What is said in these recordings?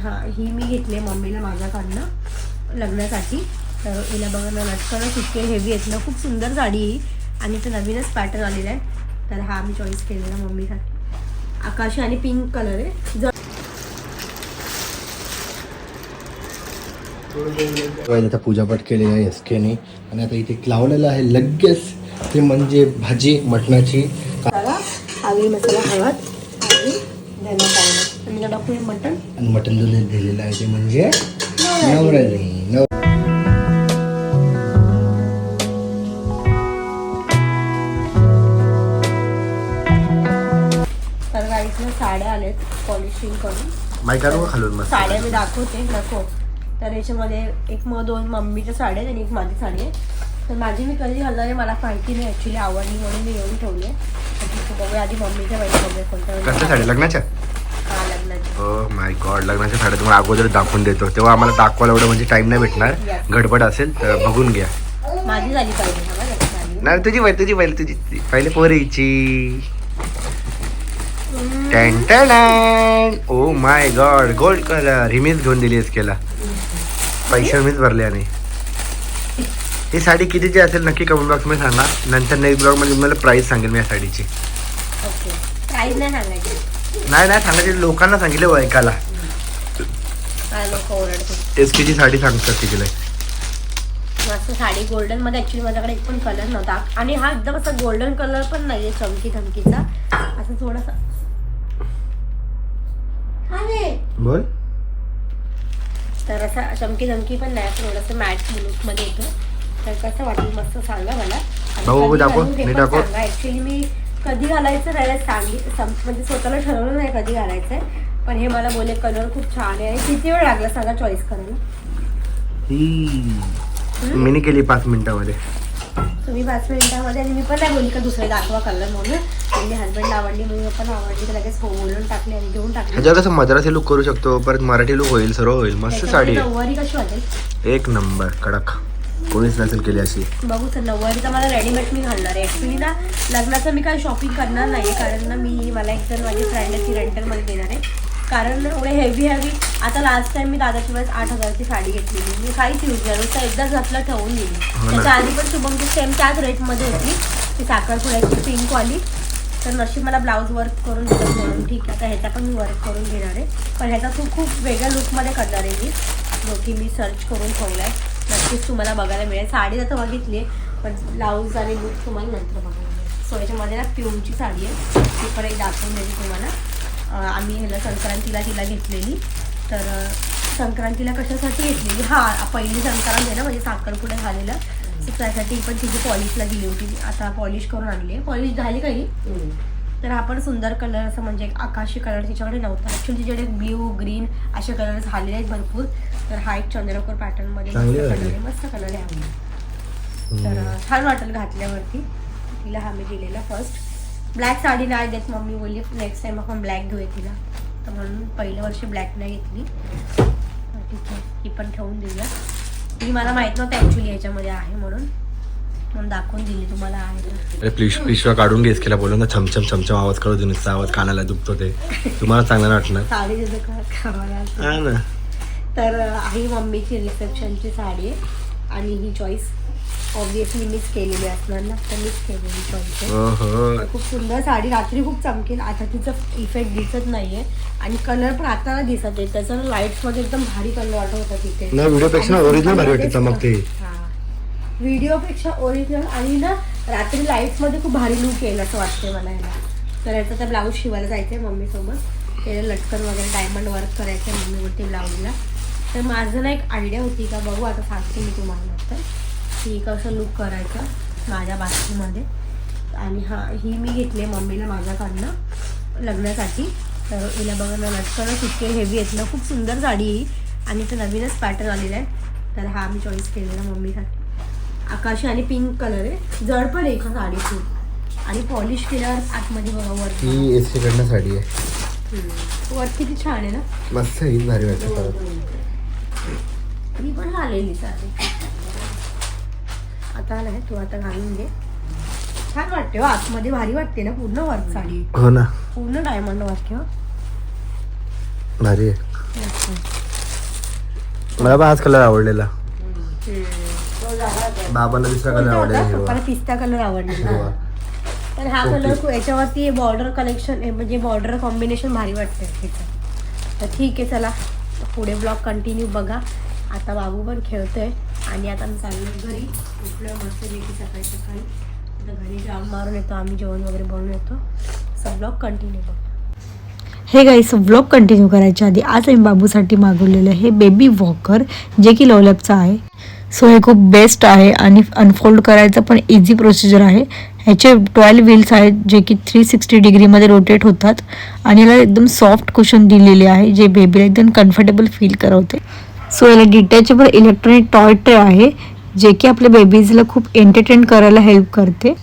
हा ही मी घेतली आहे मम्मीला माझ्याकडनं लग्नासाठी. तर हिला बघा ना लटकनच इतके हेवी आहेत ना खूप सुंदर साडी आहे ही. आणि तो नवीनच पॅटर्न आलेला आहे. तर हा मी चॉईस केलेला मम्मीसाठी. आकाशी आणि पिंक कलर आहे. जर आता पूजापाठ केलेला आहे एस केने आणि आता इथे लावलेलं आहे लगेच ते म्हणजे भाजी मटणाची. मसाला हळद. धना पावडर आणि टाकूया मटण आणि मटण जो दिलेलं आहे ते म्हणजे नव तर गाईतनं साड्या आल्यात पॉलिशिंग करून. खालून मस्त. साड्या मी दाखवते नको. तर याच्यामध्ये एक मग दोन मम्मीच्या साड्या आहेत आणि एक माझी साडी आहे. तर माझी मी कधी घालणार आहे मला माहिती नाही ॲक्च्युली आवडली म्हणून मी येऊन ठेवली आहे. तर तिथे बघूया आधी मम्मीच्या बाईक बघूया कोणत्या कसल्या साड्या? लग्नाच्या? लग्नाची माय गॉड लग्नाच्या साड्या तुम्हाला अगोदर दाखवून देतो. तेव्हा आम्हाला दाखवायला एवढं म्हणजे टाइम नाही भेटणार. गडबड असेल तर बघून घ्या. माझी झाली पाहिजे हा. नाही तुझी पहिले तुझी पहिले तुझी. पहिले पोरीची. टॅन टॅन. Oh my god gold colour हिमीच घेऊन दिली केला पैसे मीच भरले आणि. ही साडी कितीची असेल नक्की कमेंट बॉक्समध्ये सांगा. नंतर नेक्स्ट ब्लॉगमध्ये मला प्राइस सांगेल मी या साडीची. नाही सांगायची. नाही नाही सांगायचे लोकांना सांगितले ऐकायला. काय लोक ओरडते एस ची साडी सांगतात तिकडे. मस्त साडी गोल्डनमध्ये ऍक्च्युली माझ्याकडे एक पण कलर नव्हता. आणि हा एकदम असा गोल्डन कलर पण नाहीये चमकी धमकीचा असं थोडासा बोल. तर असा चमकी धमकी पण नाही असं थोडंसं मॅट लुकमध्ये येतो तर कसं वाटेल मस्त सांगा मला. आणि भाऊ, कधी दाखव, घालू ते नीट पण दाखव. सांगा. ऍक्च्युली मी कधी घालायचं नाही सांगित सम- म्हणजे स्वतःला ठरवलं नाही कधी घालायचंय. पण हे मला बोले कलर खूप छान आहे. आणि किती वेळ लागला सांगा चॉईस करायला? ही मिनी केली पाच मिनिटामध्ये. तुम्ही पाच मिनिटामध्ये आणि मी पण नाही बोलली का दुसरे दाखवा कलर म्हणून. म्हणजे हस्बंड आवडली मी पण आवडली तर लगेच हो बोलून टाकली आणि घेऊन टाकली. ह्याच्यावर कसं मद्रासी लुक करू शकतो परत मराठी लुक होईल सर्व होईल मस्त साडी. आहे. नऊवारी कशी वाटेल? एक नंबर कडक. कोणीच नसेल केली अशी. बघू सर नऊवारी तर मला रेडीमेड मी घालणार आहे. ॲक्च्युली ना लग्नाचं मी काही शॉपिंग करणार नाही कारण ना मी मला एक जण माझी फ्रेंड आहे ती रेंटलमध्ये देणार आहे. कारण एवढे हेवी हेवी आता लास्ट टाइम मी दादाच्या वेळेस आठ हजारची साडी घेतलेली मी काहीच यूज नाही नुसतं एकदाच घातलं ठेवून दिली. ना. त्याच्या आधी पण शुभमची सेम त्याच रेटमध्ये होती. ती साखरपुड्याची पिंकवाली तर नशीब मला ब्लाऊज वर्क करून देतात म्हणून. ठीक आहे आता ह्याचा पण मी वर्क करून घेणार आहे. पण ह्याचा तू खूप वेगळ्या लुकमध्ये करणार आहे मी. जो की मी सर्च करून ठेवला आहे नक्कीच तुम्हाला बघायला मिळेल. साडी आता बघितली आहे पण ब्लाऊज आणि लुक तुम्हाला नंतर बघायला मिळेल. सो याच्यामध्ये ना पिऊची साडी आहे. ती पण एक दाखवून देते तुम्हाला. आम्ही ह्याला संक्रांतीला तिला घेतलेली. तर संक्रांतीला कशासाठी घेतलेली? हा पहिली संक्रांत आहे ना म्हणजे साखरपुडा झालेला. त्यासाठी पण तिची पॉलिशला दिली होती. आता पॉलिश करून आणली आहे. पॉलिश झाली काही तर हा पण सुंदर कलर असं म्हणजे एक आकाशी कलर तिच्याकडे नव्हता. ॲक्च्युली तिच्याकडे ब्ल्यू ग्रीन असे कलर झालेले आहेत भरपूर. तर हा एक चंद्रकोर पॅटर्नमध्ये मस्त कलर. आहे. मस्त कलर आहे तर छान वाटेल घातल्यावरती. तिला हा मी दिलेला फर्स्ट ब्लॅक साडी नाही देत मम्मी बोलली नेक्स्ट टाइम आपण ब्लॅक घेऊया तिला. तर म्हणून पहिल्या वर्षी ब्लॅक नाही घेतली. तर ठीक आहे ही पण ठेवून दिलं ती मला माहीत नव्हतं ॲक्च्युली ह्याच्यामध्ये आहे म्हणून. म्हणून दाखवून दिली तुम्हाला आहे. अरे काढून घेस केला. बोलून ना छमछम छमछम आवाज करू दे नुसता आवाज कानाला दुखतो ते. तुम्हाला चांगलं वाटणार. साडी जसं का खावायला असते. हा ना. तर ही मम्मीची रिसेप्शनची साडी आहे आणि ही चॉईस ऑब्विसली मिस केलेली असणार ना. तर मिस केलेली चॉईस ओहो. खूप सुंदर साडी. रात्री खूप चमकेल. आता तिचं इफेक्ट दिसत नाहीये. आणि कलर पण आता दिसत आहे. त्याचं लाईट्समध्ये एकदम भारी कलर वाटत होता तिथे. ना व्हिडिओपेक्षा ओरिजिनल भारी वाटते चमकते. व्हिडिओ व्हिडिओपेक्षा ओरिजिनल आणि ना रात्री लाईफमध्ये खूप भारी लुक येईल असं वाटते मला याला. तर याचा तर ब्लाऊज शिवायला जायचं आहे मम्मीसोबत. त्याला लटकन वगैरे डायमंड वर्क करायचं आहे मम्मीवरती ब्लाऊजला तर माझं ना एक आयडिया होती का बघू आता सांगते मी तुम्हाला तर की कसं लुक करायचं माझ्या बाथरूममध्ये आणि हा ही मी घेतली आहे मम्मीला माझ्याकडनं लग्नासाठी. तर हिला बघा ना लटकनच इतके हेवी आहेत ना. खूप सुंदर साडी आहे ही. आणि तर नवीनच पॅटर्न आलेला आहे. तर हा मी चॉईस केलेला मम्मीसाठी. आकाशी आणि पिंक कलर आहे. जड पण आहे का साडी खूप. आणि पॉलिश केल्यावर आतमध्ये बघा वर ही एस कडनं साडी आहे. वर किती छान आहे ना? मस्त ही भारी वाटते परत. मी पण घालेली साडी. आता नाही तू आता घालून घे. छान वाटते हो आतमध्ये भारी वाटते ना पूर्ण वर्क साडी. हो ना. पूर्ण डायमंड वर्क हो. भारी आहे. मला पण हाच कलर आवडलेला. बाबाला दुसरा कलर हिरवा. पिस्ता कलर आवडलेला. हिरवा. पण हा. कलर याच्यावरती बॉर्डर कलेक्शन म्हणजे बॉर्डर कॉम्बिनेशन भारी वाटतंय ह्याचं तर ठीक आहे चला. पुढे ब्लॉग कंटिन्यू बघा. आता बाबू पण खेळतोय. आणि आता मी चाललो घरी. उठलोय मस्त की सकाळी सकाळी. आता घरी जाऊन मारून येतो. आम्ही जेवण वगैरे बनवून येतो. सब ब्लॉग कंटिन्यू बघा. हे गाईस व्लॉग कंटिन्यू करायच्या आधी आज आम्ही बाबूसाठी मागवलेलं हे बेबी वॉकर जे की लवलॅपचं आहे. सो हे खूप बेस्ट आहे आणि अनफोल्ड करायचं पण इझी प्रोसिजर आहे. ह्याचे ट्वेल्व व्हील्स आहेत जे की थ्री सिक्स्टी डिग्रीमध्ये रोटेट होतात आणि याला एकदम सॉफ्ट कुशन दिलेले आहे जे बेबीला एकदम कम्फर्टेबल फील करवते. सो याला डिटॅचेबल इलेक्ट्रॉनिक टॉय ट्रे आहे जे की आपल्या बेबीजला खूप एंटरटेन करायला हेल्प करते.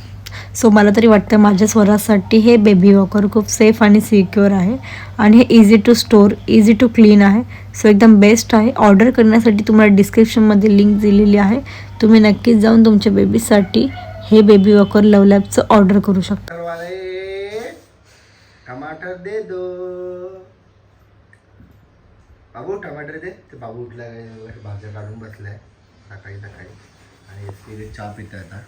सो मला तरी वाटतं माझ्या स्वरासाठी हे बेबी वॉकर खूप सेफ आणि सिक्युअर आहे. आणि हे easy to store easy to clean आहे. सो एकदम बेस्ट आहे. ऑर्डर करण्यासाठी तुम्हाला डिस्क्रिप्शनमध्ये लिंक दिलेली आहे. तुम्ही नक्कीच जाऊन तुमच्या बेबीसाठी हे बेबी वॉकर लवलॅबचं ऑर्डर करू शकता. टमाटर दे दो. बाबू टमाटर दे. ते बाबू उठला भाज्या काढून बसलाय. सकाळी सकाळी. आणि स्पिरिट चहा पित आता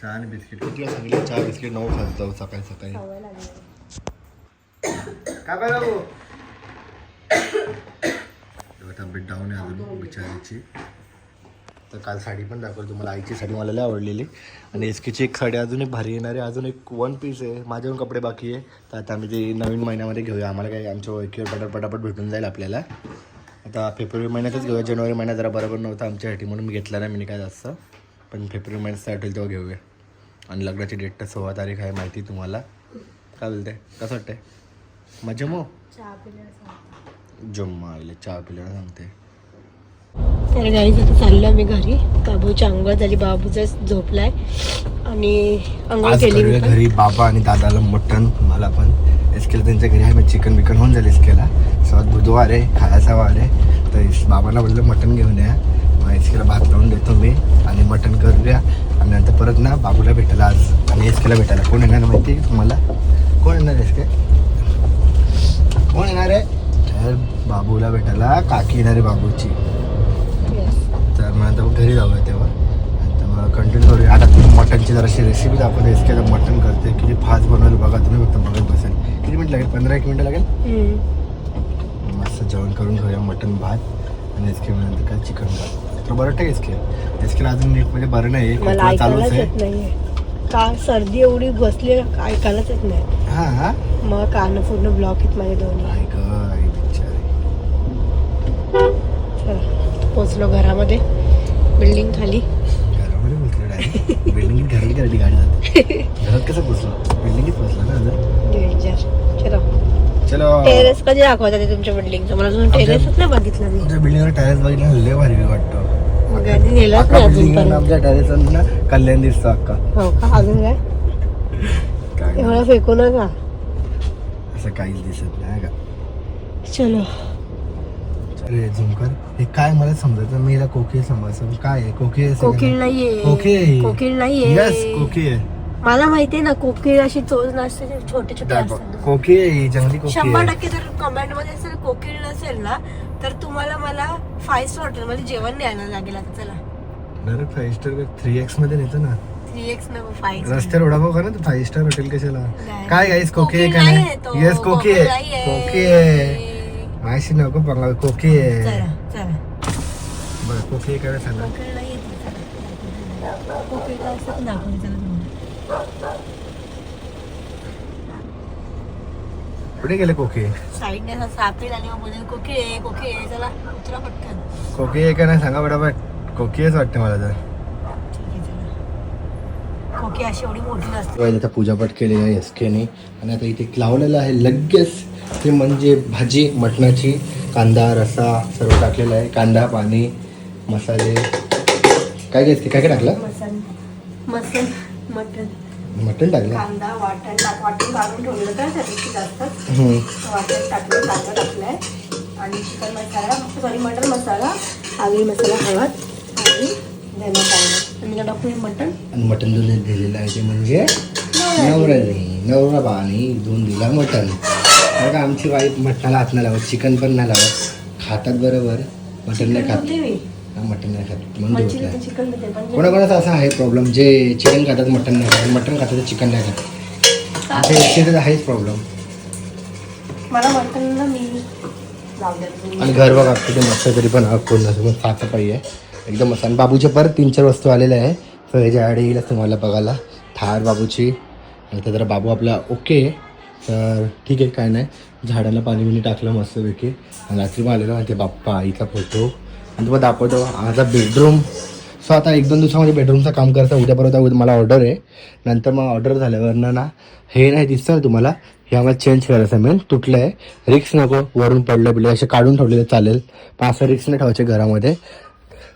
चहा आणि बिस्किट. तुला सांगितलं चहा बिस्किट नको खात जाऊ सकाळी सकाळी. सवय लागली. बाबू तब्येत डाऊन आहे अजून बिचारीची. तर काल साडी पण दाखवली तुम्हाला. आईची साडी मला लय आवडलेली. आणि एसकीची एक साडी अजून एक भारी येणार आहे अजून एक वन पीस आहे. माझे पण कपडे बाकी आहे. तर आता आम्ही ते नवीन महिन्यामध्ये घेऊया. आम्हाला काही आमच्या ओळखीवर पटापट पटापट भेटून जाईल आपल्याला. आता फेब्रुवारी महिन्यातच घेऊया. जानेवारी महिन्यात जरा बरोबर नव्हता आमच्यासाठी म्हणून मी घेतला नाही. मी काय जास्त. पण फेब्रुवारी महिन्यात स्टार्ट होईल तेव्हा घेऊया. आणि लग्नाची डेट तर सोळा तारीख आहे माहिती तुम्हाला. काय बोलते? कसं वाटतंय? मजा पिल्यावर जम्मा आले चहा पिल्याला सांगते. तर गाईज आता चाललो मी घरी. बाबूची अंघोळ झाली बाबूचा झोपलाय. आणि अंघोळ आज केली मी करूया पण. घरी बाबा आणि दादाला मटण मला पण. एसकेला त्यांच्या घरी आहे मग चिकन बिकन होऊन जाईल एसकेला सर्वात बुधवार आहे खायचा वार आहे. तर इस- बाबांना बोललं मटण घेऊन या. एसकेला भात लावून देतो मी आणि मटण करूया. आणि नंतर परत ना बाबूला भेटायला आज. आणि एसकेला भेटायला. कोण येणार माहिती आहे तुम्हाला? कोण येणार एसके कोण येणार आहे? तर बाबूला भेटायला काकी येणार आहे बाबूची. तर मग आता घरी जाऊया तेव्हा. मग कंटिन्यू करूया. आता तुम्ही मटनची जराशी रेसिपी दाखवते. एस केला मटन करते. किती फास्ट बनवेल बघा. तुम्ही फक्त बघत बसेल. किती मिनिट लागेल? पंधरा एक मिनटं लागेल. मस्त जेवण करून घेऊया मटन भात. आणि एस के नंतर काय चिकन भात. तर बरं एस केला अजून नीट म्हणजे बरं नाही मला चालूच ऐकायलाच आहे. येत नाहीये. का सर्दी एवढी बसली ऐकायलाच येत नाही. हां हां. मग कान पूर्ण ब्लॉक आहेत माझे दोन्ही. बिचारी. चला पोचलो घरामध्ये बिल्डिंग खाली. घरामध्ये पोचलो डायरेक्ट बिल्डिंगीत घरात गाडी गाडी जाते. घरात कसं पोचलो बिल्डिंगीत पोचला ना अजून? डेंजर चलो. चलो. टेरेस कधी दाखवता ते तुमच्या बिल्डिंगचं मला अजून टेरेसच नाही बघितलं मी. आमच्या बिल्डिंगवर टायर्स बघितलं लय भारी वाटतं. नेलाच नाही अजूनपर्यंत ना कल्याण दिसतो अक्का. हो का? अजून काय? काय एवढं फेकू नका. असं काहीच दिसत नाही का? चलो. अरे झुमकर हे काय मला समजायचं? मी याला कोकी समजायचं. काय आहे? कोकी सगळं? कोकिळ नाहीये. कोकी आहे कोकिळ नाहीये. यस कोकी आहे मला माहितीये ना कोकिळ अशी चोच नसते ते छोटे छोटे. असतात. आहे ही जंगली कोकी शंभर आहे टक्के जर कमेंटमध्ये कोकिळ नसेल ना तर तुम्हाला मला फाईव्ह स्टार हॉटेल मध्ये जेवण न्यायला लागेल आता चला. डायरेक्ट फाईव्ह स्टार थ्री एक्समध्ये नेतो ना. थ्री एक्स नको फाईव्ह रस्त्यावर वडापाव का ना तू फाईव्ह स्टार हॉटेल कशाला? नाही. काय गाईस कोकी आहे का नाही. येस कोकी आहे. कोकी आहे. माहिती नको पंगा कोकी आहे. बरं कोकी आहे काय सांगा. कोकिळ काय असतं ते दाखवते चला तुम्हाला. कुठे गेले कोकी? साईडने असं सापील आणि मग बोलेल कोकिळ आहे चला उतरा पटकन. कोकी आहे का नाही सांगा बरोबर. कोकीच वाटते मला तर. ठीक आहे चला. कोकी अशी एवढी मोठी नसते. आता पूजापाठ केलेली आहे एस केने आणि आता इथे लावलेलं आहे लगेच. ते म्हणजे भाजी मटणाची कांदा रसा सर्व टाकलेलं आहे. कांदा पाणी मसाले. काय घेते काय काय टाकलं? मसन मसन मटन मटण टाकलं. कांदा वाटण टाक वाटण काढून ठेवलेलं तर त्या दिवशी जास्त. वाटण टाकलं कांदा टाकलाय. आणि chicken masala sorry mutton masala Agri masala हळद आणि धना पावडर. मटन आणि मटण जो दिलेलं आहे ते म्हणजे नवऱ्याने. नवरा बाने धुवून दिला मटण. बघा आमची वाईफ मटणाला हात नाही लावत चिकन पण नाही लावत. खातात बरोबर मटन नाही खात. मटन नाही खात जे- कोणाकोणाचा असा आहे प्रॉब्लेम जे चिकन खातात मटन नाही खात. मटन खातात चिकन नाही खात. ते तर आहेच प्रॉब्लेम आणि घर बघा किती मस्त तरी पण पूर्ण साफसफाई आहे. एकदम मस्त. आणि बाबूच्या परत तीन चार वस्तू आलेल्या आहे. तर ह्याच्या आड येईल तुम्हाला बघायला. थार बाबूची. आणि तर जरा बाबू आपला ओके तर ठीक आहे काय नाही. झाडाला पाणी बिणी टाकलं मस्तपैकी आणि रात्री मग आलेलो आणि ते बाप्पा आईचा फोटो. आणि तुम्हाला दाखवतो माझा बेडरूम सो आता एक दोन दिवसामध्ये बेडरूमचं काम करतं उद्या परत उद्या मला ऑर्डर आहे. नंतर मग ऑर्डर झाल्यावर ना हे नाही दिसतं ना तुम्हाला. हे आम्हाला चेंज करायचं मेन तुटलं आहे रिक्स नको. वरून पडलं बिडलं असे काढून ठेवलेले चालेल. पण असं रिक्स नाही ठेवायचे घरामध्ये.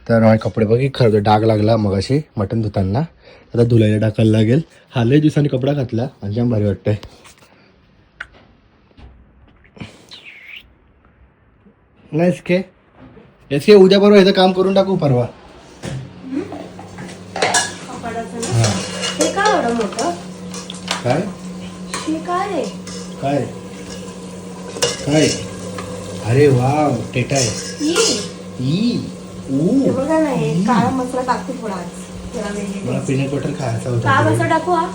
तर माझे कपडे बघ. खरं डाग लागला मग अशी मटण धुताना. आता धुलायला टाकायला लागेल. हा लय दिवसांनी कपडा घातला. आणि जाम भारी वाटतंय. नाही के एस के उद्या बरोबर ह्याचं काम करून टाकू परवा। हे काय एवढं मोठं? काय? हे काय? आहे काय? काय? अरे वा टेटा आहे. ई. ई ऊ बघा ना हे काळा मसाला टाकते थोडा आज. जरा वेगळी मला पीनट बटर खायचा काळा होता मसाला टाकू हा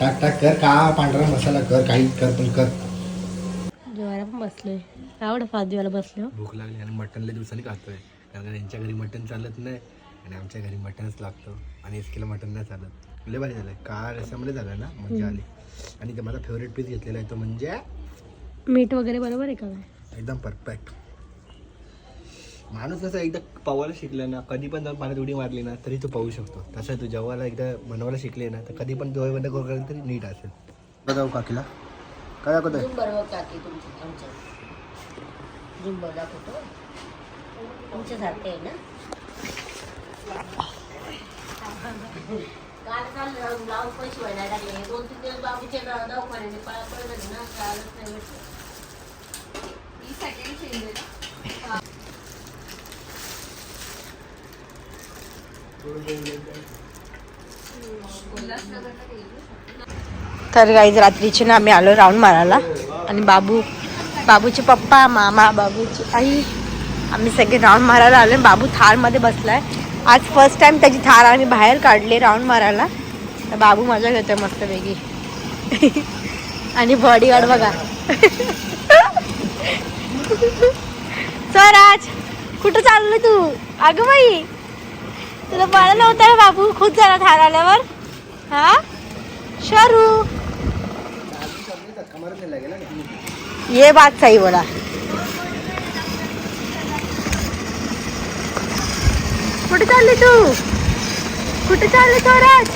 टाक टाक कर. का पांढरा मसाला कर काही कर पण कर. जेवायला पण बसलोय. आवड जेवायला बसलो. भूक लागली आणि मटण लय दिवसांनी खातोय. कारण का यांच्या घरी मटण चालत नाही आणि आमच्या घरी मटणच लागतं. आणि इसकीला मटण नाही चालत. लय भारी झालंय. का रस्त्यामध्ये झालं ना मजा आली. आणि ते माझा फेवरेट पीस घेतलेला आहे तो म्हणजे मीठ वगैरे बरोबर आहे का एकदम परफेक्ट माणूस कसं एकदा पवायला शिकला ना कधी पण जाऊन पाण्यात उडी मारली ना तरी तू पाहू शकतो. तसं तू जेव्हाला एकदा बनवायला शिकले ना तर कधी पण डोळे बंद करून तरी नीट असेल. बघाऊ काकीला. काय दाखवतोय? दाखवतो. तुमच्यासारखे आहे ना? काल काल ब्लाऊज पण शिवायला लागले. दोन तीन दिवस बाबूच्या दवाखान्याने पळा पडलं ना. चालत नाही भेटलं तर काही रात्रीचे ना आम्ही आलो राऊंड मारायला. आणि बाबू बाबूचे पप्पा मामा बाबूची आई. आम्ही सगळे राऊंड मारायला आलो बाबू थारमध्ये बसलाय. आज फर्स्ट टाइम त्याची थार आम्ही बाहेर काढली राऊंड मारायला. तर बाबू मजा घेतोय मस्त वेगळी आणि बॉडीगार्ड बघा. स्वराज कुठं चाललो तू? अगं बाई तुला बरं नव्हतं बाबू? खूप झाला थार आल्यावर. हा? शरू. ये बात सही बोला. कुठे चालली तू? कुठे चालली स्वराज?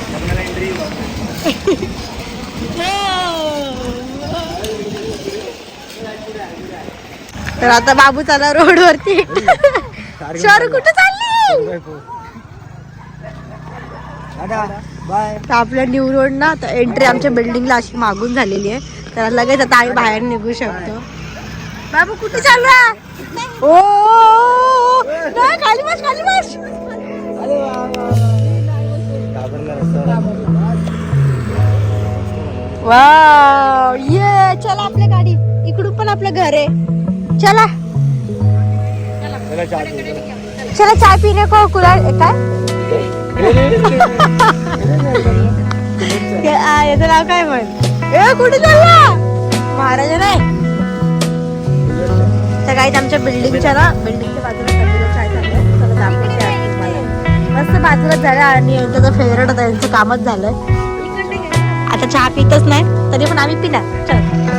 तर आता बाबू चाला रोड वरती. शरू कुठे चालली? आपल्या न्यू रोड ना तर एंट्री आमच्या बिल्डिंगला अशी मागून झालेली आहे. तर लगेच आता आम्ही बाहेर निघू शकतो. बाबू कुठे चालला ओ खाली बस खाली बस. वाव ये चला आपल्या गाडी. इकडून पण आपलं घर आहे. चला. चला चाय पिणे को कुला काय? हे, याचं नाव काय म्हण? ए कुठे चालला? महाराजा नाही तर काही आमच्या बिल्डिंगच्या ना बिल्डिंगच्या बाजूला चाय चालू मस्त बाजूला झालं आणि त्याचं फेवरेट होता यांचं कामच झालंय. आता चहा पितच नाही तरी पण आम्ही पिणार. चल.